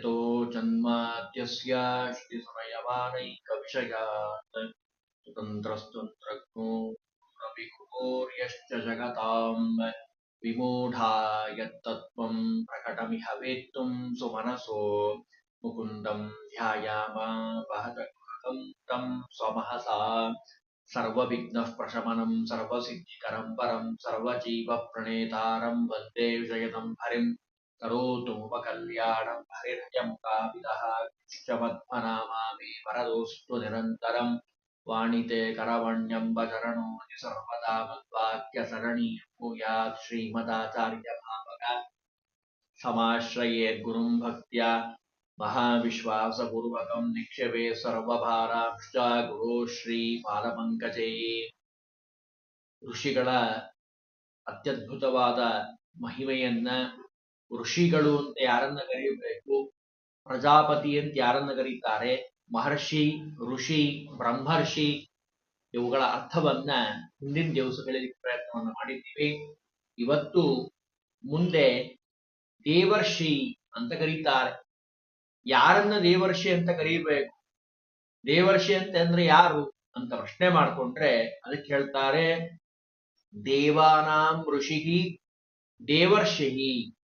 यतो जन्मात्यस्याष्टिसमयमानैकविषयात् प्रकटमिह सुमनसो। मुकुंदम ध्यायामावहतम् तम् स्वमहसा। सर्वविघ्नः प्रशमनम् सर्वसिद्धिकरम् परम् सर्वजीवप्रणेतारम् वंदे करोतु मम कल्याणं हरिर्यमुकाविदः कृष्णपद्मनामा मे वरदोऽस्तु निरन्तरम् वाणिते करवण्यम्बचरणो हि सर्वदा मद्वाक्यसरणीं भूयात् श्रीमदाचार्यभावक समाश्रयेद्गुरुं भक्त्या महाविश्वासपूर्वकं निक्षेपे ಸರ್ವಭಾರಾಂಶ್ಚ ಗುರು ಶ್ರೀ ಪಾದಪಂಕಜೇ ಋಷಿಗಳ ಅತ್ಯದ್ಭುತವಾದ ಮಹಿಮೆಯನ್ನ ಋಷಿಗಳು ಅಂತ ಯಾರನ್ನ ಕರೆಯಬೇಕು ಪ್ರಜಾಪತಿ ಅಂತ ಯಾರನ್ನ ಕರೀತಾರೆ? ಮಹರ್ಷಿ, ಋಷಿ, ಬ್ರಹ್ಮರ್ಷಿ ಇವುಗಳ ಅರ್ಥವನ್ನ ಹಿಂದಿನ ದಿವಸಗಳಲ್ಲಿ ಪ್ರಯತ್ನವನ್ನು ಮಾಡಿದ್ದೀವಿ. ಇವತ್ತು ಮುಂದೆ ದೇವರ್ಷಿ ಅಂತ ಕರೀತಾರೆ. ಯಾರನ್ನ ದೇವರ್ಷಿ ಅಂತ ಕರೀಬೇಕು? ದೇವರ್ಷಿ ಅಂತ ಅಂದ್ರೆ ಯಾರು ಅಂತ ಪ್ರಶ್ನೆ ಮಾಡ್ಕೊಂಡ್ರೆ ಅದಕ್ಕೆ ಹೇಳ್ತಾರೆ, ದೇವಾನಾಂ ಋಷಿಹಿ ದೇವರ್ಷಿಹಿ.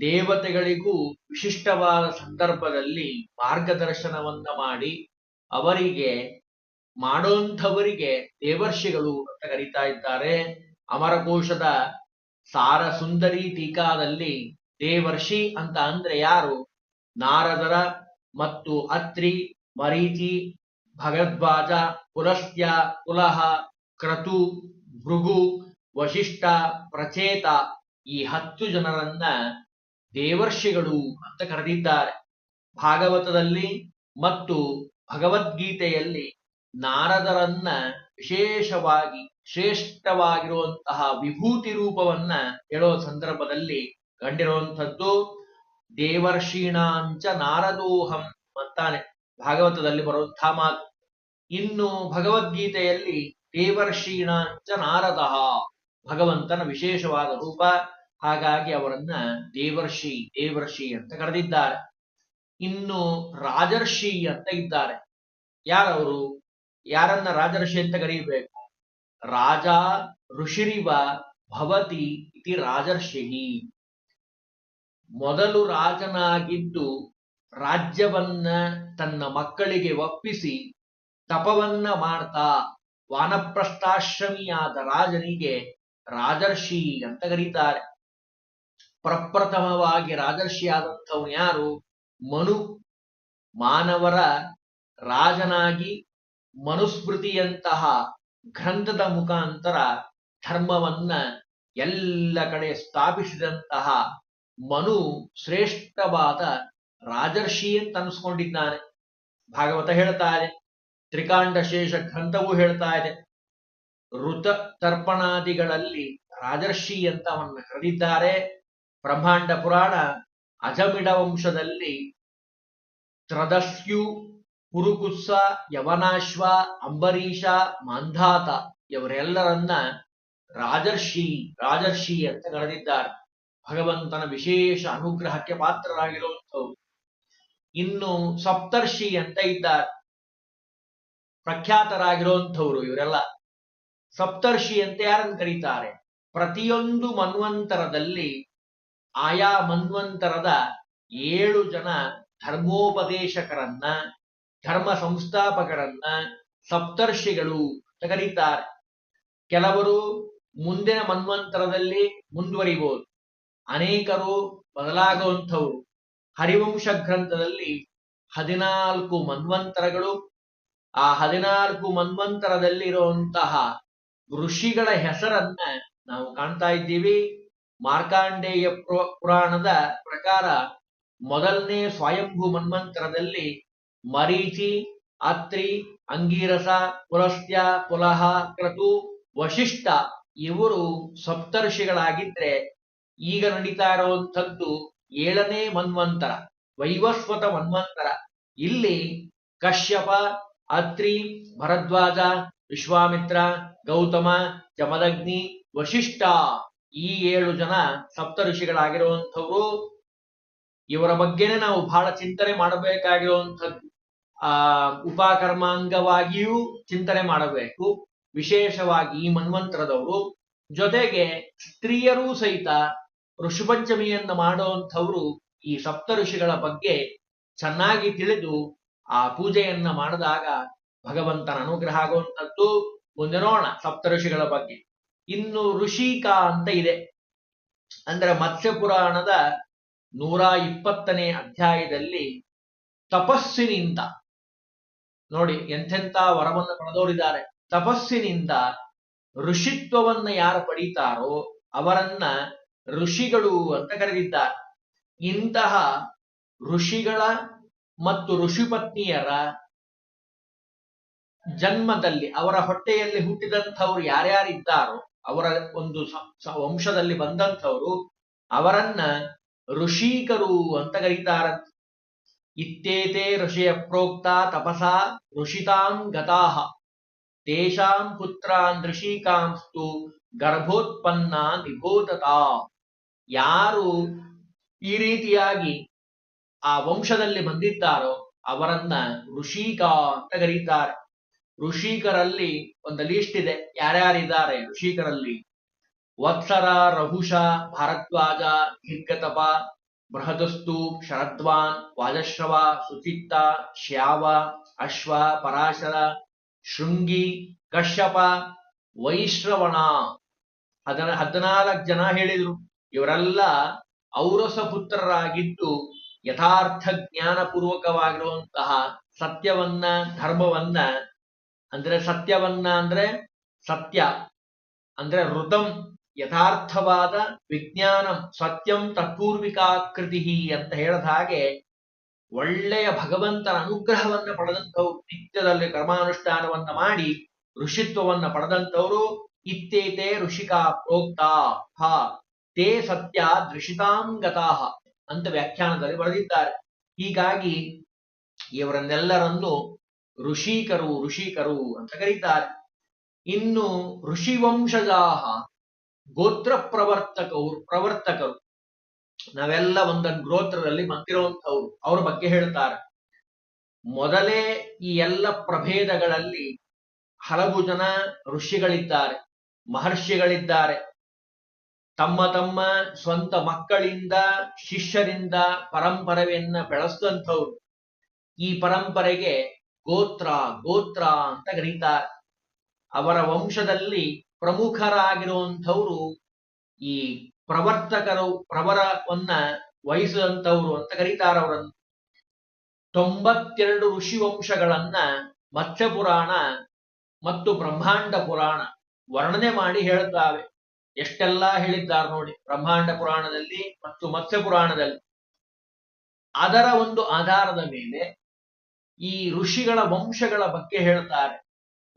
ದೇವತೆಗಳಿಗೂ ವಿಶಿಷ್ಟವಾದ ಸಂದರ್ಭದಲ್ಲಿ ಮಾರ್ಗದರ್ಶನವನ್ನ ಮಾಡಿ ಅವರಿಗೆ, ಮಾಡೋಂಥವರಿಗೆ ದೇವರ್ಷಿಗಳು ಅಂತ ಕರೀತಾ ಇದ್ದಾರೆ. ಅಮರಕೋಶದ ಸಾರ ಸುಂದರಿ ಟೀಕಾದಲ್ಲಿ ದೇವರ್ಷಿ ಅಂತ ಅಂದ್ರೆ ಯಾರು? ನಾರದರ ಮತ್ತು ಅತ್ರಿ, ಮರೀಚಿ, ಭಗದ್ವಾಜ ಪುಲಸ್ತ್ಯ ಕುಲಹ, ಕ್ರತು, ಭೃಗು, ವಶಿಷ್ಠ, ಪ್ರಚೇತ ಈ ಹತ್ತು ಜನರನ್ನ ದೇವರ್ಷಿಗಳು ಅಂತ ಕರೆದಿದ್ದಾರೆ. ಭಾಗವತದಲ್ಲಿ ಮತ್ತು ಭಗವದ್ಗೀತೆಯಲ್ಲಿ ನಾರದರನ್ನ ವಿಶೇಷವಾಗಿ ಶ್ರೇಷ್ಠವಾಗಿರುವಂತಹ ವಿಭೂತಿ ರೂಪವನ್ನ ಹೇಳೋ ಸಂದರ್ಭದಲ್ಲಿ ಕಂಡಿರುವಂಥದ್ದು, ದೇವರ್ಷೀಣಾಂಚ ನಾರದೋಹಂ ಅಂತಾನೆ ಭಾಗವತದಲ್ಲಿ ಬರುವಂತಹ ಮಾತು. ಇನ್ನು ಭಗವದ್ಗೀತೆಯಲ್ಲಿ ದೇವರ್ಷೀಣಾಂಚ ನಾರದ ಭಗವಂತನ ವಿಶೇಷವಾದ ರೂಪ ಹಾಗಾಗಿ ಅವರನ್ನ ದೇವರ್ಷಿ ದೇವರ್ಷಿ ಅಂತ ಕರೆದಿದ್ದಾರೆ. ಇನ್ನು ರಾಜರ್ಷಿ ಅಂತ ಇದ್ದಾರೆ. ಯಾರವರು? ಯಾರನ್ನ ರಾಜರ್ಷಿ ಅಂತ ಕರೀಬೇಕು? ರಾಜ ಋಷಿರಿವ ಭವತಿ ಇತಿ ರಾಜರ್ಷಿಣಿ ಮೊದಲು ರಾಜನಾಗಿದ್ದು ರಾಜ್ಯವನ್ನ ತನ್ನ ಮಕ್ಕಳಿಗೆ ಒಪ್ಪಿಸಿ ತಪವನ್ನ ಮಾಡ್ತಾ ವಾನಪ್ರಸ್ಥಾಶ್ರಮಿಯಾದ ರಾಜನಿಗೆ ರಾಜರ್ಷಿ ಅಂತ ಕರೀತಾರೆ. ಪ್ರಪ್ರಥಮವಾಗಿ ರಾಜರ್ಷಿ ಆದಂಥವನು ಯಾರು? ಮನು. ಮಾನವರ ರಾಜನಾಗಿ ಮನುಸ್ಮೃತಿಯಂತಹ ಗ್ರಂಥದ ಮುಖಾಂತರ ಧರ್ಮವನ್ನ ಎಲ್ಲ ಕಡೆ ಸ್ಥಾಪಿಸಿದಂತಹ ಮನು ಶ್ರೇಷ್ಠವಾದ ರಾಜರ್ಷಿ ಅಂತ ಅನ್ಸ್ಕೊಂಡಿದ್ದಾನೆ. ಭಾಗವತ ಹೇಳ್ತಾ ಇದೆ. ತ್ರಿಕಾಂಡ ಶೇಷ ಗ್ರಂಥವು ಹೇಳ್ತಾ ಇದೆ. ಋತ ತರ್ಪಣಾದಿಗಳಲ್ಲಿ ರಾಜರ್ಷಿ ಅಂತ ಅವನ್ನ ಕರೆದಿದ್ದಾರೆ ಬ್ರಹ್ಮಾಂಡ ಪುರಾಣ ಅಜಮಿಡ ವಂಶದಲ್ಲಿ ತ್ರದಸ್ಯು ಕುರುಕುತ್ಸ ಯವನಾಶ್ವ, ಅಂಬರೀಷ, ಮಾಂಧಾತ ಇವರೆಲ್ಲರನ್ನ ರಾಜರ್ಷಿ ರಾಜರ್ಷಿ ಅಂತ ಕರೆದಿದ್ದಾರೆ. ಭಗವಂತನ ವಿಶೇಷ ಅನುಗ್ರಹಕ್ಕೆ ಪಾತ್ರರಾಗಿರುವಂಥವ್ರು. ಇನ್ನು ಸಪ್ತರ್ಷಿ ಅಂತ ಇದ್ದಾರೆ. ಪ್ರಖ್ಯಾತರಾಗಿರುವಂಥವ್ರು ಇವರೆಲ್ಲ. ಸಪ್ತರ್ಷಿ ಅಂತ ಯಾರನ್ನು ಕರೀತಾರೆ? ಪ್ರತಿಯೊಂದು ಮನ್ವಂತರದಲ್ಲಿ ಆಯಾ ಮನ್ವಂತರದ ಏಳು ಜನ ಧರ್ಮೋಪದೇಶಕರನ್ನ, ಧರ್ಮ ಸಂಸ್ಥಾಪಕರನ್ನ, ಸಪ್ತರ್ಷಿಗಳು ಕರೀತಾರೆ ಕೆಲವರು ಮುಂದಿನ ಮನ್ವಂತರದಲ್ಲಿ ಮುಂದುವರಿಬಹುದು ಅನೇಕರು ಬದಲಾಗುವಂಥವು. ಹರಿವಂಶ ಗ್ರಂಥದಲ್ಲಿ ಹದಿನಾಲ್ಕು ಮನ್ವಂತರಗಳು. ಆ ಹದಿನಾಲ್ಕು ಮನ್ವಂತರದಲ್ಲಿರುವಂತಹ ಋಷಿಗಳ ಹೆಸರನ್ನ ನಾವು ಕಾಣ್ತಾ ಇದ್ದೀವಿ. ಮಾರ್ಕಾಂಡೇಯ ಪುರಾಣದ ಪ್ರಕಾರ ಮೊದಲನೇ ಸ್ವಯಂಭೂ ಮನ್ವಂತರದಲ್ಲಿ ಮರೀಚಿ, ಅತ್ರಿ, ಅಂಗೀರಸ ಪುಲಸ್ತ್ಯ ಪುಲಹ, ಕ್ರತು, ವಶಿಷ್ಠ ಇವರು ಸಪ್ತರ್ಷಿಗಳಾಗಿದ್ರೆ ಈಗ ನಡೀತಾ ಇರುವಂಥದ್ದು ಏಳನೇ ಮನ್ವಂತರ ವೈವಸ್ವತ ಮನ್ವಂತರ ಇಲ್ಲಿ ಕಶ್ಯಪ, ಅತ್ರಿ, ಭರದ್ವಾಜ, ವಿಶ್ವಾಮಿತ್ರ, ಗೌತಮ ಜಮದಗ್ನಿ ವಶಿಷ್ಠ ಈ ಏಳು ಜನ ಸಪ್ತ ಋಷಿಗಳಾಗಿರುವಂಥವ್ರು, ಇವರ ಬಗ್ಗೆನೇ ನಾವು ಬಹಳ ಚಿಂತನೆ ಮಾಡಬೇಕಾಗಿರುವಂಥದ್ದು ಆ, ಉಪಕರ್ಮಾಂಗವಾಗಿಯೂ ಚಿಂತನೆ ಮಾಡಬೇಕು. ವಿಶೇಷವಾಗಿ ಈ ಮನ್ವಂತ್ರದವರು. ಜೊತೆಗೆ ಸ್ತ್ರೀಯರೂ ಸಹಿತ ಋಷಿಪಂಚಮಿಯನ್ನ ಮಾಡುವಂಥವ್ರು ಈ ಸಪ್ತ ಋಷಿಗಳ ಬಗ್ಗೆ ಚೆನ್ನಾಗಿ ತಿಳಿದು ಆ ಪೂಜೆಯನ್ನ ಮಾಡಿದಾಗ ಭಗವಂತನ ಅನುಗ್ರಹ ಆಗುವಂಥದ್ದು. ಮುಂದೆ ನೋಡೋಣ ಸಪ್ತ ಋಷಿಗಳ ಬಗ್ಗೆ. ಇನ್ನು ಋಷಿಕ ಅಂತ ಇದೆ. ಅಂದ್ರೆ ಮತ್ಸ್ಯ ಪುರಾಣದ ನೂರ ಇಪ್ಪತ್ತನೇ ಅಧ್ಯಾಯದಲ್ಲಿ ತಪಸ್ಸಿನಿಂದ, ನೋಡಿ ಎಂಥೆಂಥ ವರವನ್ನು ಪಡೆದವರಿದ್ದಾರೆ. ತಪಸ್ಸಿನಿಂದ ಋಷಿತ್ವವನ್ನ ಯಾರು ಪಡೀತಾರೋ ಅವರನ್ನ ಋಷಿಗಳು ಅಂತ ಕರೆದಿದ್ದಾರೆ. ಇಂತಹ ಋಷಿಗಳ ಮತ್ತು ಋಷಿಪತ್ನಿಯರ ಜನ್ಮದಲ್ಲಿ, ಅವರ ಹೊಟ್ಟೆಯಲ್ಲಿ ಹುಟ್ಟಿದಂಥವ್ರು ಯಾರ್ಯಾರಿದ್ದಾರೋ ಅವರ ಒಂದು ವಂಶದಲ್ಲಿ ಬಂದಂಥವರು ಅವರನ್ನ ಋಷೀಕರು ಅಂತ ಕರೀತಾರಂತೆ ಇತ್ತೇತೆ ಋಷಿಯ ಪ್ರೋಕ್ತ ತಪಸಾ ಋಷಿತಾಂ ಗತಾಹ. ತೇಷಾಂ ಪುತ್ರಾನ್ ಋಷಿಕಾಂಸ್ತು ಗರ್ಭೋತ್ಪನ್ನ ನಿಬೋಧತಾ. ಯಾರು ಈ ರೀತಿಯಾಗಿ ಆ ವಂಶದಲ್ಲಿ ಬಂದಿದ್ದಾರೋ ಅವರನ್ನ ಋಷಿಕ ಅಂತ ಕರೀತಾರೆ. ಋಷಿಕರಲ್ಲಿ ಒಂದು ಲೀಸ್ಟ್ ಇದೆ. ಯಾರ್ಯಾರಿದ್ದಾರೆ ಋಷಿಕರಲ್ಲಿ? ವತ್ಸರ, ರಹುಷ, ಭಾರದ್ವಾಜ ಹಿರ್ಗತಪ ಬೃಹದಸ್ತು, ಶರದ್ವಾನ್, ವಾಜಶ್ರವ, ಸುಚಿತ್ತ, ಶ್ಯಾವ, ಅಶ್ವ, ಪರಾಶರ, ಶೃಂಗಿ, ಕಶ್ಯಪ, ವೈಶ್ರವಣ. ಹದನ, ಹದಿನಾಲ್ಕು ಜನ ಹೇಳಿದ್ರು. ಇವರೆಲ್ಲ ಔರಸ ಪುತ್ರರಾಗಿದ್ದು ಯಥಾರ್ಥ ಜ್ಞಾನಪೂರ್ವಕವಾಗಿರುವಂತಹ ಸತ್ಯವನ್ನ, ಧರ್ಮವನ್ನ ಅಂದ್ರೆ ಸತ್ಯವನ್ನ ಅಂದ್ರೆ ಸತ್ಯ, ಅಂದ್ರೆ ಋತಂ ಯಥಾರ್ಥವಾದ ವಿಜ್ಞಾನಂ ಸತ್ಯಂ ತತ್ಪೂರ್ವಿಕಾಕೃತಿ ಅಂತ ಹೇಳದ ಹಾಗೆ ಒಳ್ಳೆಯ ಭಗವಂತನ ಅನುಗ್ರಹವನ್ನ ಪಡೆದಂಥವ್ರು, ನಿತ್ಯದಲ್ಲಿ ಕರ್ಮಾನುಷ್ಠಾನವನ್ನ ಮಾಡಿ ಋಷಿತ್ವವನ್ನ ಪಡೆದಂಥವ್ರು ಇತ್ತೇತೆ ಋಷಿಕಾ ಪ್ರೋಕ್ತಾ ಹ, ತೇ ಸತ್ಯ ದೃಷಿತಾಂಗತಾಹ ಅಂತ ವ್ಯಾಖ್ಯಾನದಲ್ಲಿ ಬರೆದಿದ್ದಾರೆ. ಹೀಗಾಗಿ ಇವರನ್ನೆಲ್ಲರನ್ನು ಋಷಿಕರು ಋಷಿಕರು ಅಂತ ಕರೀತಾರೆ. ಇನ್ನು ಋಷಿವಂಶಜಾಹ ಗೋತ್ರ ಪ್ರವರ್ತಕರು. ಪ್ರವರ್ತಕರು ನಾವೆಲ್ಲ ಒಂದೊಂದು ಗೋತ್ರದಲ್ಲಿ ಬಂದಿರುವಂತವ್ರು ಅವ್ರ ಬಗ್ಗೆ ಹೇಳ್ತಾರೆ. ಮೊದಲೇ ಈ ಎಲ್ಲ ಪ್ರಭೇದಗಳಲ್ಲಿ ಹಲವು ಜನ ಋಷಿಗಳಿದ್ದಾರೆ, ಮಹರ್ಷಿಗಳಿದ್ದಾರೆ. ತಮ್ಮ ತಮ್ಮ ಸ್ವಂತ ಮಕ್ಕಳಿಂದ, ಶಿಷ್ಯರಿಂದ, ಪರಂಪರೆಯನ್ನ ಬೆಳೆಸಿದಂಥವ್ರು ಈ ಪರಂಪರೆಗೆ ಗೋತ್ರ ಗೋತ್ರ ಅಂತ ಕರೀತಾರೆ. ಅವರ ವಂಶದಲ್ಲಿ ಪ್ರಮುಖರಾಗಿರುವಂಥವ್ರು ಈ ಪ್ರವರ್ತಕರು, ಪ್ರವರವನ್ನ ವಹಿಸಿದಂಥವ್ರು ಅಂತ ಕರೀತಾರೆ ಅವರನ್ನು. ತೊಂಬತ್ತೆರಡು ಋಷಿ ವಂಶಗಳನ್ನ ಮತ್ಸ್ಯ ಪುರಾಣ ಮತ್ತು ಬ್ರಹ್ಮಾಂಡ ಪುರಾಣ ವರ್ಣನೆ ಮಾಡಿ ಹೇಳುತ್ತಾವೆ ಎಷ್ಟೆಲ್ಲಾ ಹೇಳಿದ್ದಾರೆ ನೋಡಿ, ಬ್ರಹ್ಮಾಂಡ ಪುರಾಣದಲ್ಲಿ ಮತ್ತು ಮತ್ಸ್ಯ ಪುರಾಣದಲ್ಲಿ ಅದರ ಒಂದು ಆಧಾರದ ಮೇಲೆ ಈ ಋಷಿಗಳ ವಂಶಗಳ ಬಗ್ಗೆ ಹೇಳ್ತಾರೆ.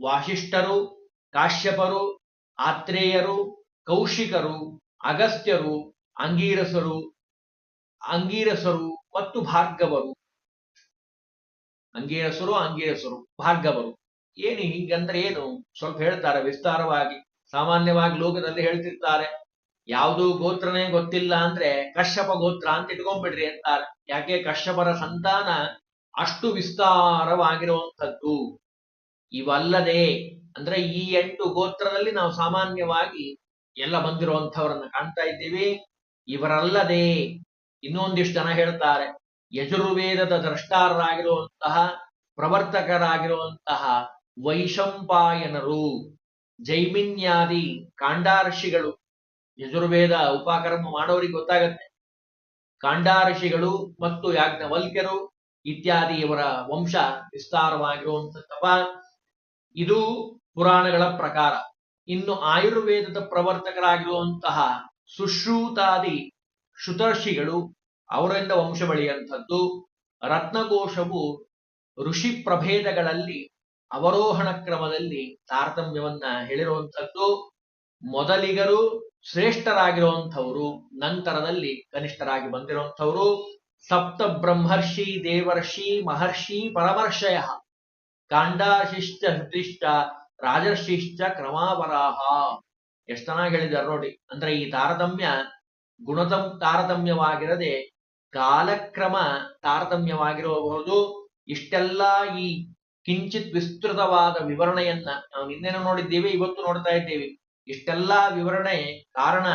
ವಾಸಿಷ್ಠರು, ಕಾಶ್ಯಪರು, ಆತ್ರೇಯರು, ಕೌಶಿಕರು, ಅಗಸ್ತ್ಯರು, ಅಂಗೀರಸರು ಅಂಗೀರಸರು ಮತ್ತು ಭಾರ್ಗವರು. ಅಂಗೀರಸರು ಅಂಗೀರಸರು, ಭಾರ್ಗವರು. ಏನು ಹೀಗಂದ್ರೆ ಏನು? ಸ್ವಲ್ಪ ಹೇಳ್ತಾರೆ ವಿಸ್ತಾರವಾಗಿ. ಸಾಮಾನ್ಯವಾಗಿ ಲೋಕದಲ್ಲಿ ಹೇಳ್ತಿರ್ತಾರೆ. ಯಾವುದೂ ಗೋತ್ರನೇ ಗೊತ್ತಿಲ್ಲ ಅಂದ್ರೆ ಕಶ್ಯಪ ಗೋತ್ರ ಅಂತ ಇಟ್ಕೊಂಡ್ಬಿಡ್ರಿ ಅಂತಾರೆ. ಯಾಕೆ? ಕಶ್ಯಪರ ಸಂತಾನ ಅಷ್ಟು ವಿಸ್ತಾರವಾಗಿರುವಂಥದ್ದು. ಇವಲ್ಲದೆ ಅಂದ್ರೆ ಈ ಎಂಟು ಗೋತ್ರದಲ್ಲಿ ನಾವು ಸಾಮಾನ್ಯವಾಗಿ ಎಲ್ಲ ಬಂದಿರುವಂಥವರನ್ನ ಕಾಣ್ತಾ ಇದ್ದೀವಿ. ಇವರಲ್ಲದೆ ಇನ್ನೊಂದಿಷ್ಟು ಜನ ಹೇಳ್ತಾರೆ, ಯಜುರ್ವೇದದ ದ್ರಷ್ಟಾರರಾಗಿರುವಂತಹ, ಪ್ರವರ್ತಕರಾಗಿರುವಂತಹ ವೈಶಂಪಾಯನರು, ಜೈಮಿನ್ಯಾದಿ ಕಾಂಡಾರ್ಷಿಗಳು. ಯಜುರ್ವೇದ ಉಪಕರ್ಮ ಮಾಡೋರಿಗೆ ಗೊತ್ತಾಗತ್ತೆ. ಕಾಂಡಾರ್ಷಿಗಳು ಮತ್ತು ಯಾಜ್ಞವಲ್ಕ್ಯರು ಇತ್ಯಾದಿ ಇವರ ವಂಶ ವಿಸ್ತಾರವಾಗಿರುವಂತಪ್ಪ ಇದು ಪುರಾಣಗಳ ಪ್ರಕಾರ ಇನ್ನು ಆಯುರ್ವೇದದ ಪ್ರವರ್ತಕರಾಗಿರುವಂತಹ ಸುಶ್ರೂತಾದಿ ಶುತರ್ಷಿಗಳು ಅವರಿಂದ ವಂಶ ರತ್ನಘೋಷವು ರತ್ನಕೋಶವು ಋಷಿ ಪ್ರಭೇದಗಳಲ್ಲಿ ಅವರೋಹಣ ಕ್ರಮದಲ್ಲಿ ತಾರತಮ್ಯವನ್ನ ಹೇಳಿರುವಂಥದ್ದು. ಮೊದಲಿಗರು ಶ್ರೇಷ್ಠರಾಗಿರುವಂಥವರು, ನಂತರದಲ್ಲಿ ಕನಿಷ್ಠರಾಗಿ ಬಂದಿರುವಂಥವ್ರು. ಸಪ್ತ ಬ್ರಹ್ಮರ್ಷಿ ದೇವರ್ಷಿ ಮಹರ್ಷಿ ಪರಮರ್ಷಯ ಕಾಂಡಾಶಿಷ್ಟ ಹೃದಿಷ್ಟ ರಾಜರ್ಷಿಶ್ಚ ಕ್ರಮಾವರಾಹ ಎಷ್ಟು ಚೆನ್ನಾಗಿ ಹೇಳಿದ್ದಾರೆ ನೋಡಿ. ಅಂದ್ರೆ ಈ ತಾರತಮ್ಯ ಗುಣತಂ ತಾರತಮ್ಯವಾಗಿರದೆ ಕಾಲಕ್ರಮ ತಾರತಮ್ಯವಾಗಿರಬಹುದು. ಇಷ್ಟೆಲ್ಲ ಈ ಕಿಂಚಿತ್ ವಿಸ್ತೃತವಾದ ವಿವರಣೆಯನ್ನ ನಾವು ನಿನ್ನೆನೂ ನೋಡಿದ್ದೇವೆ, ಇವತ್ತು ನೋಡ್ತಾ ಇದ್ದೇವೆ. ಇಷ್ಟೆಲ್ಲ ವಿವರಣೆ ಕಾರಣ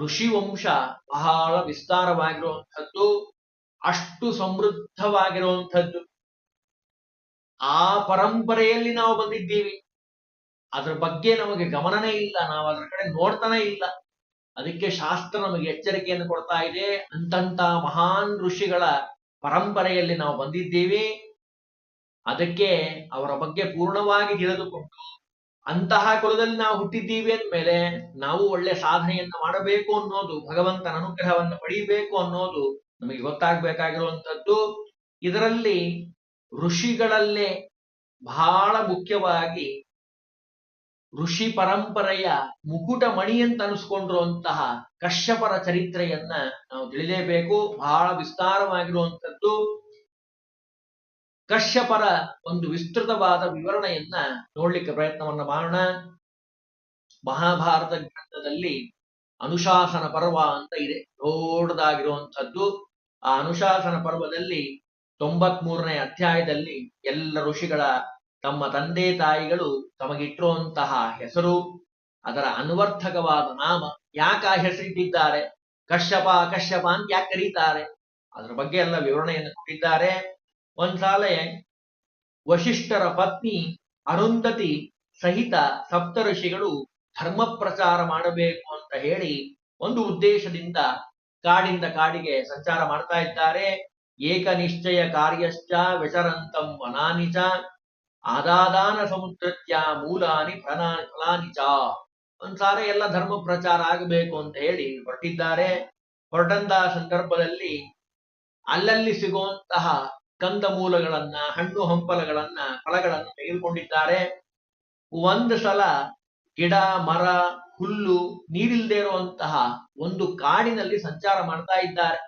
ಋಷಿ ವಂಶ ಬಹಳ ವಿಸ್ತಾರವಾಗಿರುವಂಥದ್ದು, ಅಷ್ಟು ಸಮೃದ್ಧವಾಗಿರುವಂಥದ್ದು. ಆ ಪರಂಪರೆಯಲ್ಲಿ ನಾವು ಬಂದಿದ್ದೀವಿ. ಅದ್ರ ಬಗ್ಗೆ ನಮಗೆ ಗಮನನೇ ಇಲ್ಲ, ನಾವು ಅದ್ರ ಕಡೆ ನೋಡ್ತಾನೆ ಇಲ್ಲ. ಅದಕ್ಕೆ ಶಾಸ್ತ್ರ ನಮಗೆ ಎಚ್ಚರಿಕೆಯನ್ನು ಕೊಡ್ತಾ ಇದೆ. ಅಂತಂತ ಮಹಾನ್ ಋಷಿಗಳ ಪರಂಪರೆಯಲ್ಲಿ ನಾವು ಬಂದಿದ್ದೀವಿ. ಅದಕ್ಕೆ ಅವರ ಬಗ್ಗೆ ಪೂರ್ಣವಾಗಿ ತಿಳಿದುಕೊಂಡು ಅಂತಹ ಕುಲದಲ್ಲಿ ನಾವು ಹುಟ್ಟಿದ್ದೀವಿ ಅಂದಮೇಲೆ ನಾವು ಒಳ್ಳೆ ಸಾಧನೆಯನ್ನ ಮಾಡಬೇಕು ಅನ್ನೋದು, ಭಗವಂತನ ಅನುಗ್ರಹವನ್ನು ಪಡೀಬೇಕು ಅನ್ನೋದು ನಮಗೆ ಗೊತ್ತಾಗ್ಬೇಕಾಗಿರುವಂತದ್ದು ಇದರಲ್ಲಿ ಋಷಿಗಳಲ್ಲೇ ಬಹಳ ಮುಖ್ಯವಾಗಿ ಋಷಿ ಪರಂಪರೆಯ ಮುಕುಟ ಮಣಿ ಅಂತ ಅನಿಸ್ಕೊಂಡಿರುವಂತಹ ಕಶ್ಯಪರ ಚರಿತ್ರೆಯನ್ನ ನಾವು ತಿಳಿಲೇಬೇಕು. ಬಹಳ ವಿಸ್ತಾರವಾಗಿರುವಂತದ್ದು ಕಶ್ಯಪರ ಒಂದು ವಿಸ್ತೃತವಾದ ವಿವರಣೆಯನ್ನ ನೋಡ್ಲಿಕ್ಕೆ ಪ್ರಯತ್ನವನ್ನ ಮಾಡೋಣ. ಮಹಾಭಾರತ ಗ್ರಂಥದಲ್ಲಿ ಅನುಶಾಸನ ಪರ್ವ ಅಂತ ಇದೆ. ದೊಡ್ಡದಾಗಿರುವಂಥದ್ದು. ಆ ಅನುಶಾಸನ ಪರ್ವದಲ್ಲಿ ತೊಂಬತ್ ಮೂರನೇ ಅಧ್ಯಾಯದಲ್ಲಿ ಎಲ್ಲ ಋಷಿಗಳ ತಮ್ಮ ತಂದೆ ತಾಯಿಗಳು ತಮಗಿಟ್ಟಿರುವಂತಹ ಹೆಸರು, ಅದರ ಅನ್ವರ್ಥಕವಾದ ನಾಮ, ಯಾಕೆ ಆ ಹೆಸರಿಟ್ಟಿದ್ದಾರೆ? ಕಶ್ಯಪ ಕಶ್ಯಪ ಅಂತ ಯಾಕೆ ಕರೀತಾರೆ? ಅದ್ರ ಬಗ್ಗೆ ಎಲ್ಲ ವಿವರಣೆಯನ್ನು ಕೊಟ್ಟಿದ್ದಾರೆ. ಒಂದ್ಸಾಲೆ ವಶಿಷ್ಠರ ಪತ್ನಿ ಅರುಂಧತಿ ಸಹಿತ ಸಪ್ತ ಋಷಿಗಳು ಧರ್ಮ ಪ್ರಚಾರ ಮಾಡಬೇಕು ಅಂತ ಹೇಳಿ ಒಂದು ಉದ್ದೇಶದಿಂದ ಕಾಡಿಂದ ಕಾಡಿಗೆ ಸಂಚಾರ ಮಾಡ್ತಾ ಇದ್ದಾರೆ. ಏಕನಿಶ್ಚಯ ಕಾರ್ಯಶ್ಚ ವಿಚರಂತಂ ವನಾನಿಚ ಆದಾದಾನ ಸಮುದ್ರತ್ಯ ಮೂಲಾನಿ ಫಲಾ ಫಲಾನಿ ಚ ಒಂದ್ಸಾರಿ ಎಲ್ಲ ಧರ್ಮ ಪ್ರಚಾರ ಆಗಬೇಕು ಅಂತ ಹೇಳಿ ಹೊರಟಿದ್ದಾರೆ. ಹೊರಟಂತಹ ಸಂದರ್ಭದಲ್ಲಿ ಅಲ್ಲಲ್ಲಿ ಸಿಗುವಂತಹ ಕಂದ ಮೂಲಗಳನ್ನ, ಹಣ್ಣು ಹಂಪಲಗಳನ್ನ ಫಲಗಳನ್ನ ತೆಗೆದುಕೊಂಡಿದ್ದಾರೆ. ಒಂದು ಸಲ ಗಿಡ, ಮರ, ಹುಲ್ಲು, ನೀರಿಲ್ದೇ ಇರುವಂತಹ ಒಂದು ಕಾಡಿನಲ್ಲಿ ಸಂಚಾರ ಮಾಡ್ತಾ ಇದ್ದಾರೆ.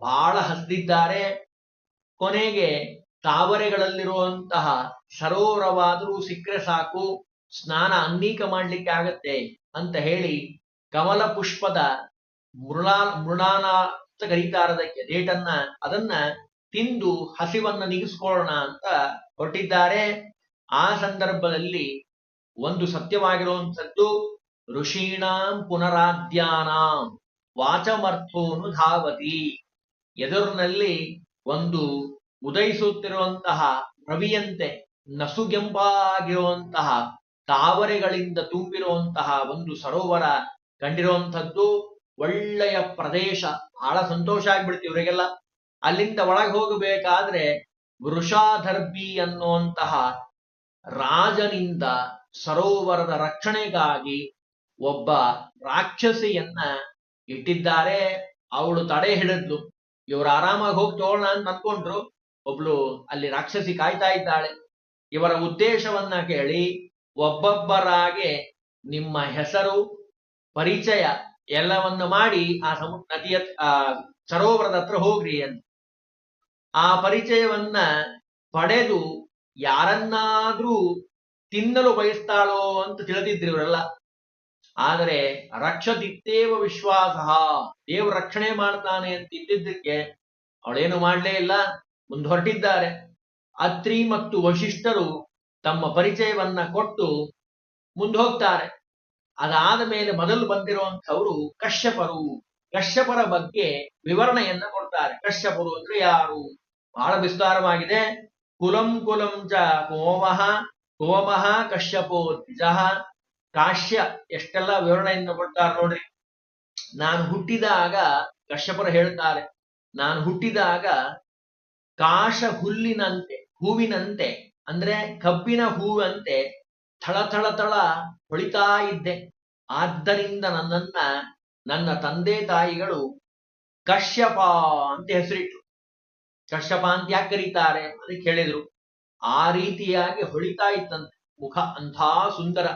ಬಹಳ ಹಸ್ದಿದ್ದಾರೆ. ಕೊನೆಗೆ ತಾವರೆಗಳಲ್ಲಿರುವಂತಹ ಸರೋವರವಾದರೂ ಸಿಕ್ಕರೆ ಸಾಕು, ಸ್ನಾನ ಅನ್ನೀಕ ಮಾಡ್ಲಿಕ್ಕೆ ಆಗತ್ತೆ ಅಂತ ಹೇಳಿ ಕಮಲ ಪುಷ್ಪದ ಮೃಣಾ ಮೃಣಾನ ಅಂತ ಕರೀತಾರದಕ್ಕೆ ಡೇಟನ್ನ ಅದನ್ನ ತಿಂದು ಹಸಿವನ್ನ ನೀಗಿಸ್ಕೊಳ್ಳೋಣ ಅಂತ ಹೊರಟಿದ್ದಾರೆ. ಆ ಸಂದರ್ಭದಲ್ಲಿ ಒಂದು ಸತ್ಯವಾಗಿರುವಂಥದ್ದು, ಋಷೀಣಾಂ ಪುನರಾದ್ಯಾನಾಂ ವಾಚಮರ್ಥೋನು ಧಾವತಿ. ಎದುರಿನಲ್ಲಿ ಒಂದು ಉದಯಿಸುತ್ತಿರುವಂತಹ ರವಿಯಂತೆ ನಸುಗೆಂಪಾಗಿರುವಂತಹ ತಾವರೆಗಳಿಂದ ತುಂಬಿರುವಂತಹ ಒಂದು ಸರೋವರ ಕಂಡಿರುವಂಥದ್ದು. ಒಳ್ಳೆಯ ಪ್ರದೇಶ ಬಹಳ ಸಂತೋಷ ಆಗ್ಬಿಡ್ತಿ ಇವರಿಗೆಲ್ಲ. ಅಲ್ಲಿಂದ ಒಳಗೆ ಹೋಗಬೇಕಾದ್ರೆ ವೃಷಾಧರ್ಬಿ ಅನ್ನುವಂತಹ ರಾಜನಿಂದ ಸರೋವರದ ರಕ್ಷಣೆಗಾಗಿ ಒಬ್ಬ ರಾಕ್ಷಸಿಯನ್ನ ಇಟ್ಟಿದ್ದಾರೆ. ಅವಳು ತಡೆ ಹಿಡಿದ್ಲು. ಇವರು ಆರಾಮಾಗಿ ಹೋಗಿ ತಗೊಳ್ಳೋಣ ಅಂತ ಅನ್ಕೊಂಡ್ರು ಒಬ್ಳು ಅಲ್ಲಿ ರಾಕ್ಷಸಿ ಕಾಯ್ತಾ ಇದ್ದಾಳೆ. ಇವರ ಉದ್ದೇಶವನ್ನ ಕೇಳಿ ಒಬ್ಬೊಬ್ಬರಾಗೆ ನಿಮ್ಮ ಹೆಸರು, ಪರಿಚಯ ಎಲ್ಲವನ್ನು ಮಾಡಿ ಆ ಸಮು ನದಿಯ ಸರೋವರದ ಹತ್ರ ಹೋಗ್ರಿ ಅಂತ. ಆ ಪರಿಚಯವನ್ನ ಪಡೆದು ಯಾರನ್ನಾದ್ರೂ ತಿನ್ನಲು ಬಯಸ್ತಾಳೋ ಅಂತ ತಿಳಿದಿದ್ರು ಇವರೆಲ್ಲ. ಆದರೆ ರಕ್ಷದಿತ್ತೇವ ವಿಶ್ವಾಸ ದೇವ್ ರಕ್ಷಣೆ ಮಾಡ್ತಾನೆ ಅಂತ ಇದ್ದಿದ್ದಕ್ಕೆ ಅವಳೇನು ಮಾಡ್ಲೇ ಇಲ್ಲ ಮುಂದುವರೆಟಿದ್ದಾರೆ ಅತ್ರಿ ಮತ್ತು ವಶಿಷ್ಠರು ತಮ್ಮ ಪರಿಚಯವನ್ನ ಕೊಟ್ಟು ಮುಂದೆ ಹೋಗ್ತಾರೆ. ಅದಾದ ಮೇಲೆ ಮೊದಲು ಬಂದಿರುವಂತವರು ಕಶ್ಯಪರು. ಕಶ್ಯಪರ ಬಗ್ಗೆ ವಿವರಣೆಯನ್ನ ಕೊಡ್ತಾರೆ. ಕಶ್ಯಪರು ಅಂದ್ರೆ ಯಾರು? ಬಹಳ ವಿಸ್ತಾರವಾಗಿದೆ. ಕುಲಂ ಕುಲಂ ಚ ಕೋಮಹ ಕೋಮಹ ಕಶ್ಯಪೋ ದ್ವಿಜಃ. ಕಾಶ್ಯ ಎಷ್ಟೆಲ್ಲ ವಿವರಣೆಯನ್ನು ಕೊಡ್ತಾರೆ ನೋಡ್ರಿ. ನಾನು ಹುಟ್ಟಿದಾಗ ಕಶ್ಯಪರು ಹೇಳ್ತಾರೆ, ನಾನು ಹುಟ್ಟಿದಾಗ ಕಾಶ ಹುಲ್ಲಿನಂತೆ, ಹೂವಿನಂತೆ, ಅಂದ್ರೆ ಕಬ್ಬಿನ ಹೂವಂತೆ ಥಳ ಥಳ ಥಳ ಹೊಳಿತಾ ಇದ್ದೆ. ಆದ್ದರಿಂದ ನನ್ನನ್ನ ನನ್ನ ತಂದೆ ತಾಯಿಗಳು ಕಶ್ಯಪ ಅಂತ ಹೆಸರಿಟ್ರು. ಕಶ್ಯಪ ಅಂತ ಯಾಕೆ ಕರೀತಾರೆ ಅಂತ ಕೇಳಿದ್ರು. ಆ ರೀತಿಯಾಗಿ ಹೊಳಿತಾ ಇತ್ತಂತೆ. ಮುಖ ಅಂಥ ಸುಂದರ.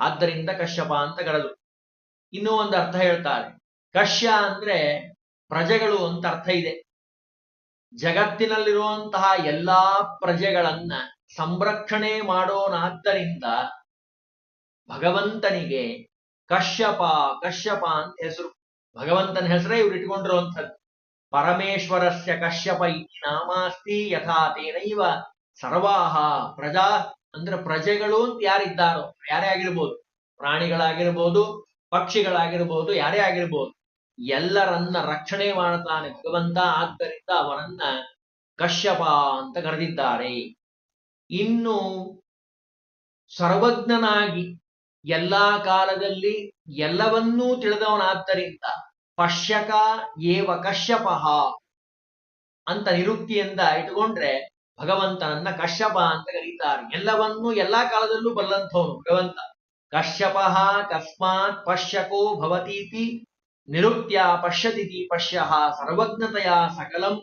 ಆದ್ದರಿಂದ ಕಶ್ಯಪ ಅಂತ ಕರೆದ್ರು. ಇನ್ನೂ ಒಂದು ಅರ್ಥ ಹೇಳ್ತಾರೆ. ಕಶ್ಯ ಅಂದ್ರೆ ಪ್ರಜೆಗಳು ಅಂತ ಅರ್ಥ ಇದೆ. ಜಗತ್ತಿನಲ್ಲಿರುವಂತಹ ಎಲ್ಲಾ ಪ್ರಜೆಗಳನ್ನ ಸಂರಕ್ಷಣೆ ಮಾಡೋನಾದ್ದರಿಂದ ಭಗವಂತನಿಗೆ ಕಶ್ಯಪ ಕಶ್ಯಪ ಅಂತ ಹೆಸರು. ಭಗವಂತನ ಹೆಸರೇ ಇವ್ರು ಇಟ್ಕೊಂಡಿರುವಂಥದ್ದು. ಪರಮೇಶ್ವರಸ್ಯ ಕಶ್ಯಪ ಇತಿ ನಾಮಾಸ್ತಿ ಯಥಾ ತೇನೈವ ಸರ್ವಾಹ ಪ್ರಜಾ ಅಂದ್ರೆ ಪ್ರಜೆಗಳು ಅಂತ ಯಾರಿದ್ದಾರೋ, ಯಾರೇ ಆಗಿರ್ಬೋದು. ಪ್ರಾಣಿಗಳಾಗಿರ್ಬೋದು, ಪಕ್ಷಿಗಳಾಗಿರ್ಬೋದು, ಯಾರೇ ಆಗಿರ್ಬೋದು. ಎಲ್ಲರನ್ನ ರಕ್ಷಣೆ ಮಾಡುತ್ತಾನೆ ಭಗವಂತ. ಆದ್ದರಿಂದ ಅವರನ್ನ ಕಶ್ಯಪ ಅಂತ ಕರೆದಿದ್ದಾರೆ. ಇನ್ನು ಸರ್ವಜ್ಞನಾಗಿ ಎಲ್ಲಾ ಕಾಲದಲ್ಲಿ ಎಲ್ಲವನ್ನೂ ತಿಳಿದವನಾದ್ದರಿಂದ ಪಶ್ಯಕ ಏವ ಕಶ್ಯಪಃ ಅಂತ ನಿರುಕ್ತಿಯಿಂದ ಇಟ್ಕೊಂಡ್ರೆ ಭಗವಂತನನ್ನ ಕಶ್ಯಪ ಅಂತ ಕರೀತಾರೆ. ಎಲ್ಲವನ್ನೂ ಎಲ್ಲಾ ಕಾಲದಲ್ಲೂ ಬಲ್ಲಂಥವನು ಭಗವಂತ. ಕಶ್ಯಪಃ ಕಸ್ಮಾತ್ ಪಶ್ಯಕೋ ಭವತೀತಿ ನಿರುಕ್ತ್ಯ ಪಶ್ಯತಿತಿ ಪಶ್ಯ ಸರ್ವಜ್ಞತೆಯ ಸಕಲಂ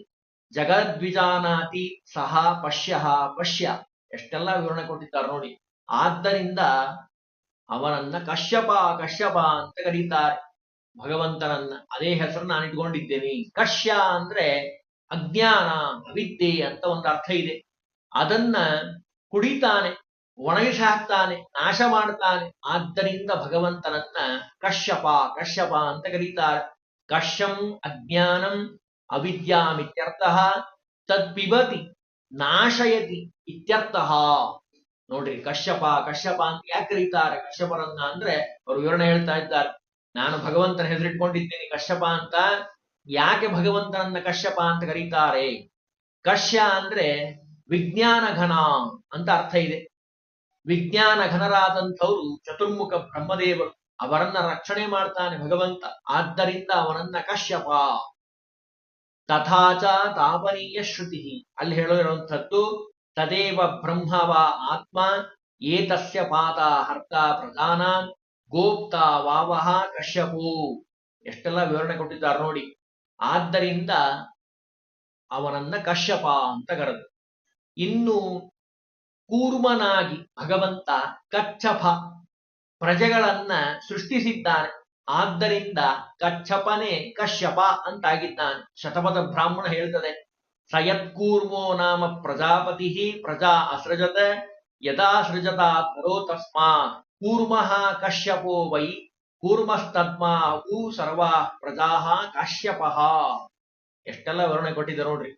ಜಗದ್ವಿಜಾನಾತಿ ಸಹ ಪಶ್ಯ ಪಶ್ಯ. ಎಷ್ಟೆಲ್ಲ ವಿವರಣೆ ಕೊಟ್ಟಿದ್ದಾರೆ ನೋಡಿ. ಆದ್ದರಿಂದ ಅವನನ್ನ ಕಶ್ಯಪ ಕಶ್ಯಪ ಅಂತ ಕರೀತಾರೆ. ಭಗವಂತನನ್ನ ಅದೇ ಹೆಸರು ನಾನು ಇಟ್ಕೊಂಡಿದ್ದೇನೆ. ಕಶ್ಯ ಅಂದ್ರೆ ಅಜ್ಞಾನ, ಅವಿದ್ಯೆ ಅಂತ ಒಂದು ಅರ್ಥ ಇದೆ. ಅದನ್ನ ಕುಡಿತಾನೆ ಒಣಗಿಸಿ ಹಾಕ್ತಾನೆ ನಾಶ ಮಾಡ್ತಾನೆ. ಆದ್ದರಿಂದ ಭಗವಂತನನ್ನ ಕಶ್ಯಪ ಕಶ್ಯಪ ಅಂತ ಕರೀತಾರೆ. ಕಶ್ಯಂ ಅಜ್ಞಾನಂ ಅವಿದ್ಯಾಮಿತ್ಯರ್ಥಃ ತದ್ಪಿಬತಿ ನಾಶಯತಿ ಇತ್ಯರ್ಥಃ. ನೋಡ್ರಿ ಕಶ್ಯಪ ಕಶ್ಯಪ ಅಂತ ಯಾಕೆ ಕರೀತಾರೆ? ಕಶ್ಯಪರನ್ನ ಅಂದ್ರೆ ಅವರು ವಿವರಣೆ ಹೇಳ್ತಾ ಇದ್ದಾರೆ. ನಾನು ಭಗವಂತನ ಹೆಸರಿಟ್ಕೊಂಡಿದ್ದೀನಿ ಕಶ್ಯಪ ಅಂತ. ಯಾಕೆ ಭಗವಂತನನ್ನ ಕಶ್ಯಪ ಅಂತ ಕರೀತಾರೆ? ಕಶ್ಯ ಅಂದ್ರೆ ವಿಜ್ಞಾನ ಘನ ಅಂತ ಅರ್ಥ ಇದೆ. ವಿಜ್ಞಾನ ಘನರಾದಂಥವ್ರು ಚತುರ್ಮುಖ ಬ್ರಹ್ಮದೇವರು. ಅವರನ್ನ ರಕ್ಷಣೆ ಮಾಡ್ತಾನೆ ಭಗವಂತ. ಆದ್ದರಿಂದ ಅವನನ್ನ ಕಶ್ಯಪ. ತಥಾಚ ತಾಪನೀಯ ಶ್ರುತಿ ಅಲ್ಲಿ ಹೇಳಿರುವಂಥದ್ದು ತದೇವ ಬ್ರಹ್ಮವ ಆತ್ಮ ಏತಸ್ಯ ಪಾತ ಹರ್ತ ಪ್ರಧಾನ ಗೋಪ್ತ ವಾವಹ ಕಶ್ಯಪು ಎಷ್ಟೆಲ್ಲ ವಿವರಣೆ ಕೊಟ್ಟಿದ್ದಾರೆ ನೋಡಿ. ಆದ್ದರಿಂದ ಅವನನ್ನ ಕಶ್ಯಪ ಅಂತ ಕರೆದು. ಇನ್ನು ಕೂರ್ಮನಾಗಿ ಭಗವಂತ ಕಚ್ಚಪ ಪ್ರಜೆಗಳನ್ನ ಸೃಷ್ಟಿಸಿದ್ದಾನೆ. ಆದ್ದರಿಂದ ಕಚ್ಚಪನೇ ಕಶ್ಯಪ ಅಂತಾಗಿದ್ದಾನೆ. ಶತಪಥ ಬ್ರಾಹ್ಮಣ ಹೇಳ್ತದೆ. ಸಯತ್ಕೂರ್ಮೋ ನಾಮ ಪ್ರಜಾಪತಿ ಪ್ರಜಾ ಅಸೃಜತ ಯದಾ ಸೃಜತ ತಸ್ಮಾ ಕೂರ್ಮಃ ಕಶ್ಯಪೋ ವೈ ಕೂರ್ಮಸ್ತದ್ಮಾ ಹೂ ಸರ್ವಾ ಪ್ರಜಾ ಕಾಶ್ಯಪಃ ಎಷ್ಟೆಲ್ಲ ವರ್ಣೆ ಕೊಟ್ಟಿದೆ ನೋಡ್ರಿ.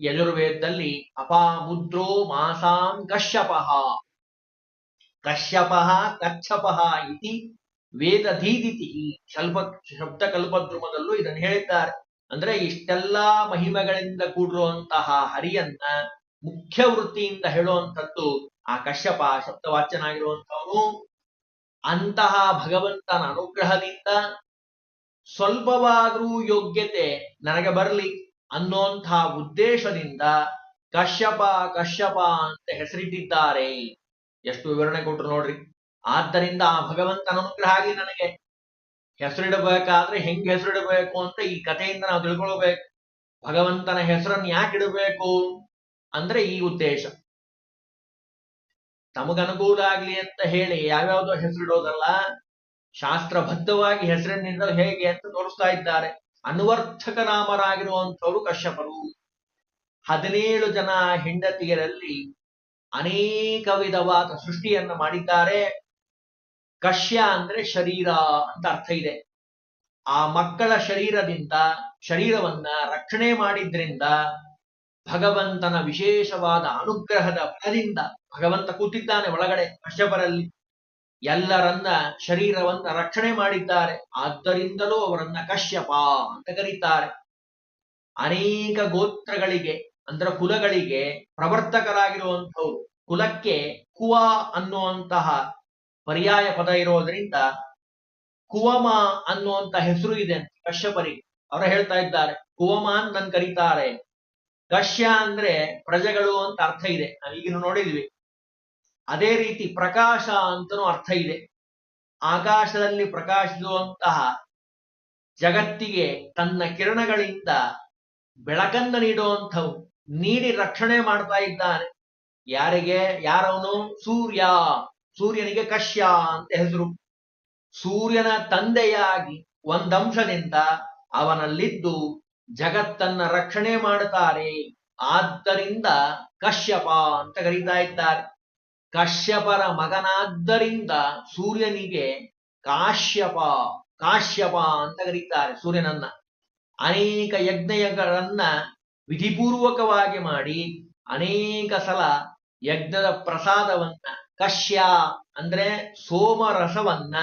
ಯಜುರ್ವೇದದಲ್ಲಿ ಅಪಾಮುದ್ರೋ ಮಾಸಾಂ ಕಶ್ಯಪಃ. ಕಶ್ಯಪಃ ಕಚ್ಚಪಃ ಇತಿ ವೇದಧೀದಿತಿ. ಸ್ವಲ್ಪ ಶಬ್ದಕಲ್ಪದ್ರುಮದಲ್ಲೂ ಇದನ್ನು ಹೇಳಿದ್ದಾರೆ. ಅಂದ್ರೆ ಇಷ್ಟೆಲ್ಲಾ ಮಹಿಮೆಗಳಿಂದ ಕೂಡಿರುವಂತಹ ಹರಿಯನ್ನ ಮುಖ್ಯ ವೃತ್ತಿಯಿಂದ ಹೇಳುವಂಥದ್ದು ಆ ಕಶ್ಯಪ ಶಬ್ದವಾಚ್ಯನಾಗಿರುವಂಥವನು ಅಂತಹ ಭಗವಂತನ ಅನುಗ್ರಹದಿಂದ ಸ್ವಲ್ಪವಾದ್ರೂ ಯೋಗ್ಯತೆ ನನಗೆ ಬರಲಿ ಅನ್ನೋಂತಹ ಉದ್ದೇಶದಿಂದ ಕಶ್ಯಪ ಕಶ್ಯಪ ಅಂತ ಹೆಸರಿಟ್ಟಿದ್ದಾರೆ. ಎಷ್ಟು ವಿವರಣೆ ಕೊಟ್ರು ನೋಡ್ರಿ. ಆದ್ದರಿಂದ ಆ ಭಗವಂತನ ಅನುಗ್ರಹ ಆಗಲಿ ನನಗೆ ಹೆಸರಿಡಬೇಕಾದ್ರೆ ಹೆಂಗ್ ಹೆಸರಿಡಬೇಕು ಅಂತ ಈ ಕಥೆಯಿಂದ ನಾವು ತಿಳ್ಕೊಳ್ಬೇಕು. ಭಗವಂತನ ಹೆಸರನ್ನು ಯಾಕೆ ಇಡಬೇಕು ಅಂದ್ರೆ ಈ ಉದ್ದೇಶ. ತಮಗನುಕೂಲ ಆಗ್ಲಿ ಅಂತ ಹೇಳಿ ಯಾವ್ಯಾವ್ದೋ ಹೆಸರಿಡೋದಲ್ಲ, ಶಾಸ್ತ್ರಬದ್ಧವಾಗಿ ಹೆಸರಿನಿಂದ ಹೇಗೆ ಅಂತ ತೋರಿಸ್ತಾ ಇದ್ದಾರೆ. ಅನ್ವರ್ಥಕ ನಾಮರಾಗಿರುವಂಥವರು ಕಶ್ಯಪರು. ಹದಿನೇಳು ಜನ ಹೆಂಡತಿಯರಲ್ಲಿ ಅನೇಕ ವಿಧವಾದ ಸೃಷ್ಟಿಯನ್ನು ಮಾಡಿದ್ದಾರೆ. ಕಶ್ಯ ಅಂದ್ರೆ ಶರೀರ ಅಂತ ಅರ್ಥ ಇದೆ. ಆ ಮಕ್ಕಳ ಶರೀರದಿಂದ, ಶರೀರವನ್ನ ರಕ್ಷಣೆ ಮಾಡಿದ್ರಿಂದ, ಭಗವಂತನ ವಿಶೇಷವಾದ ಅನುಗ್ರಹದ ಫಲದಿಂದ ಭಗವಂತ ಕೂತಿದ್ದಾನೆ ಒಳಗಡೆ ಕಶ್ಯಪರಲ್ಲಿ. ಎಲ್ಲರನ್ನ ಶರೀರವನ್ನ ರಕ್ಷಣೆ ಮಾಡಿದ್ದಾರೆ. ಆದ್ದರಿಂದಲೂ ಅವರನ್ನ ಕಶ್ಯಪ ಅಂತ ಕರೀತಾರೆ. ಅನೇಕ ಗೋತ್ರಗಳಿಗೆ ಅಂದ್ರೆ ಕುಲಗಳಿಗೆ ಪ್ರವರ್ತಕರಾಗಿರುವಂಥವ್ರು. ಕುಲಕ್ಕೆ ಕುವ ಅನ್ನುವಂತಹ ಪರ್ಯಾಯ ಪದ ಇರೋದ್ರಿಂದ ಕುವಮ ಅನ್ನುವಂತ ಹೆಸರು ಇದೆ ಕಶ್ಯಪರಿಗೆ. ಅವರು ಹೇಳ್ತಾ ಇದ್ದಾರೆ, ಕುವಮ ಅಂತ ನನ್ ಕರೀತಾರೆ. ಕಶ್ಯ ಅಂದ್ರೆ ಪ್ರಜೆಗಳು ಅಂತ ಅರ್ಥ ಇದೆ, ನಾವೀಗಿನ ನೋಡಿದ್ವಿ. ಅದೇ ರೀತಿ ಪ್ರಕಾಶ ಅಂತನೂ ಅರ್ಥ ಇದೆ. ಆಕಾಶದಲ್ಲಿ ಪ್ರಕಾಶಿಸುವಂತಹ ಜಗತ್ತಿಗೆ ತನ್ನ ಕಿರಣಗಳಿಂದ ಬೆಳಕನ್ನು ನೀಡುವಂಥವು, ನೀಡಿ ರಕ್ಷಣೆ ಮಾಡ್ತಾ ಇದ್ದಾನೆ. ಯಾರಿಗೆ? ಯಾರವನು? ಸೂರ್ಯ. ಸೂರ್ಯನಿಗೆ ಕಶ್ಯ ಅಂತ ಹೆಸರು. ಸೂರ್ಯನ ತಂದೆಯಾಗಿ ಒಂದಂಶದಿಂದ ಅವನಲ್ಲಿದ್ದು ಜಗತ್ತನ್ನ ರಕ್ಷಣೆ ಮಾಡುತ್ತಾರೆ. ಆದ್ದರಿಂದ ಕಶ್ಯಪ ಅಂತ ಕರೀತಾ ಇದ್ದಾರೆ. ಕಶ್ಯಪರ ಮಗನಾದ್ದರಿಂದ ಸೂರ್ಯನಿಗೆ ಕಾಶ್ಯಪ ಕಾಶ್ಯಪ ಅಂತ ಕರೀತಾರೆ ಸೂರ್ಯನನ್ನ. ಅನೇಕ ಯಜ್ಞಗಳನ್ನ ವಿಧಿಪೂರ್ವಕವಾಗಿ ಮಾಡಿ ಅನೇಕ ಸಲ ಯಜ್ಞದ ಪ್ರಸಾದವನ್ನ ಕಶ್ಯ ಅಂದ್ರೆ ಸೋಮರಸವನ್ನ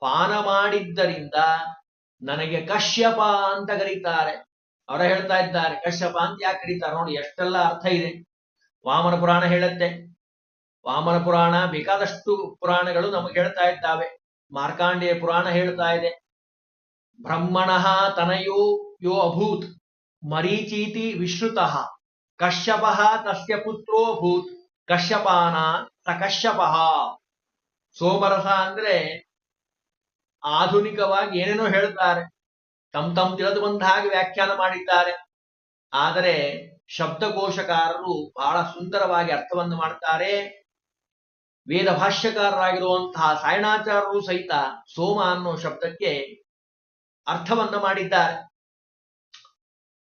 ಪಾನ ಮಾಡಿದ್ದರಿಂದ ನನಗೆ ಕಶ್ಯಪ ಅಂತ ಕರೀತಾರೆ. ಅವರ ಹೇಳ್ತಾ ಇದ್ದಾರೆ, ಕಶ್ಯಪ ಅಂತ ಯಾಕೆ ಕರೀತಾರೆ ನೋಡಿ, ಎಷ್ಟೆಲ್ಲ ಅರ್ಥ ಇದೆ. ವಾಮನ ಪುರಾಣ ಹೇಳುತ್ತೆ. ವಾಮನ ಪುರಾಣ ಬೇಕಾದಷ್ಟು ಪುರಾಣಗಳು ನಮಗೆ ಹೇಳ್ತಾ ಇದ್ದಾವೆ. ಮಾರ್ಕಾಂಡೇಯ ಪುರಾಣ ಹೇಳ್ತಾ ಇದೆ. ಬ್ರಹ್ಮಣಃ ತನಯೋ ಯೋ ಅಭೂತ್, ಮರೀಚೀತಿ ವಿಶ್ರುತಃ. ಕಶ್ಯಪಃ ತಸ್ಯ ಪುತ್ರೋ ಭೂತ್. ಕಶ್ಯಪಾನ ಸ ಸೋಮರಸ ಅಂದ್ರೆ ಆಧುನಿಕವಾಗಿ ಏನೇನೋ ಹೇಳ್ತಾರೆ ತಮ್ ತಮ್ ತಿಳಿದು ಬಂದ ಹಾಗೆ ವ್ಯಾಖ್ಯಾನ ಮಾಡಿದ್ದಾರೆ. ಆದರೆ ಶಬ್ದಕೋಶಕಾರರು ಬಹಳ ಸುಂದರವಾಗಿ ಅರ್ಥವನ್ನು ಮಾಡ್ತಾರೆ. ವೇದ ಭಾಷ್ಯಕಾರರಾಗಿರುವಂತಹ ಸಾಯಣಾಚಾರರು ಸಹಿತ ಸೋಮ ಅನ್ನೋ ಶಬ್ದಕ್ಕೆ ಅರ್ಥವನ್ನ ಮಾಡಿದ್ದಾರೆ.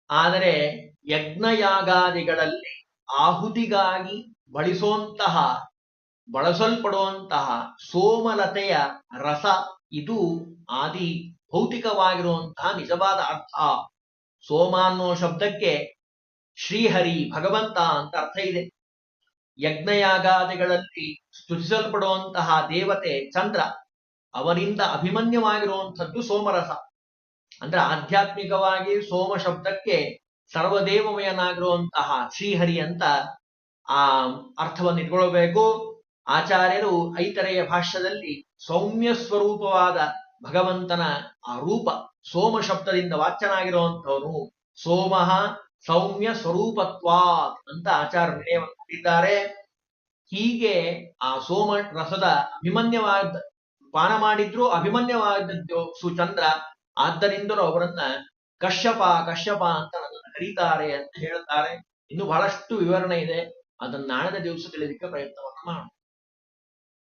ಆದರೆ ಯಜ್ಞಯಾಗಾದಿಗಳಲ್ಲಿ ಆಹುತಿಗಾಗಿ ಬಳಸುವಂತಹ ಬಳಸಲ್ಪಡುವಂತಹ ಸೋಮಲತೆಯ ರಸ ಇದು ಆದಿ ಭೌತಿಕವಾಗಿರುವಂತಹ ನಿಜವಾದ ಅರ್ಥ. ಸೋಮ ಅನ್ನೋ ಶಬ್ದಕ್ಕೆ ಶ್ರೀಹರಿ ಭಗವಂತ ಅಂತ ಅರ್ಥ ಇದೆ. ಯಜ್ಞಯಾಗಾದಿಗಳಲ್ಲಿ ಸ್ತುತಿಸಲ್ಪಡುವಂತಹ ದೇವತೆ ಚಂದ್ರ, ಅವರಿಂದ ಅಭಿಮನ್ಯವಾಗಿರುವಂಥದ್ದು ಸೋಮರಸ. ಅಂದ್ರೆ ಆಧ್ಯಾತ್ಮಿಕವಾಗಿ ಸೋಮ ಶಬ್ದಕ್ಕೆ ಸರ್ವದೇವಮಯನಾಗಿರುವಂತಹ ಶ್ರೀಹರಿ ಅಂತ ಆ ಅರ್ಥವನ್ನು ಇಟ್ಕೊಳ್ಬೇಕು. ಆಚಾರ್ಯರು ಐತರೆಯ ಭಾಷ್ಯದಲ್ಲಿ ಸೌಮ್ಯ ಸ್ವರೂಪವಾದ ಭಗವಂತನ ಆ ರೂಪ, ಸೋಮ ಶಬ್ದದಿಂದ ವಾಚ್ಯನಾಗಿರುವಂತವನು ಸೋಮ ಸೌಮ್ಯ ಸ್ವರೂಪತ್ವಾ ಅಂತ ಆಚಾರ ನಿರ್ಣಯವನ್ನು ಕೊಟ್ಟಿದ್ದಾರೆ. ಹೀಗೆ ಆ ಸೋಮ ರಸದ ಅಭಿಮನ್ಯವಾದ, ಪಾನ ಮಾಡಿದ್ರು ಅಭಿಮನ್ಯವಾದಂತೆ ಸುಚಂದ್ರ, ಆದ್ದರಿಂದಲೂ ಅವರನ್ನ ಕಶ್ಯಪ ಕಶ್ಯಪ ಅಂತ ನನ್ನನ್ನು ಕರೀತಾರೆ ಅಂತ ಹೇಳ್ತಾರೆ ಇನ್ನು ಬಹಳಷ್ಟು ವಿವರಣೆ ಇದೆ. ಅದನ್ನ ನಾಳೆ ದಿವಸ ತಿಳಿಲಿಕ್ಕೆ ಪ್ರಯತ್ನವನ್ನು ಮಾಡೋಣ.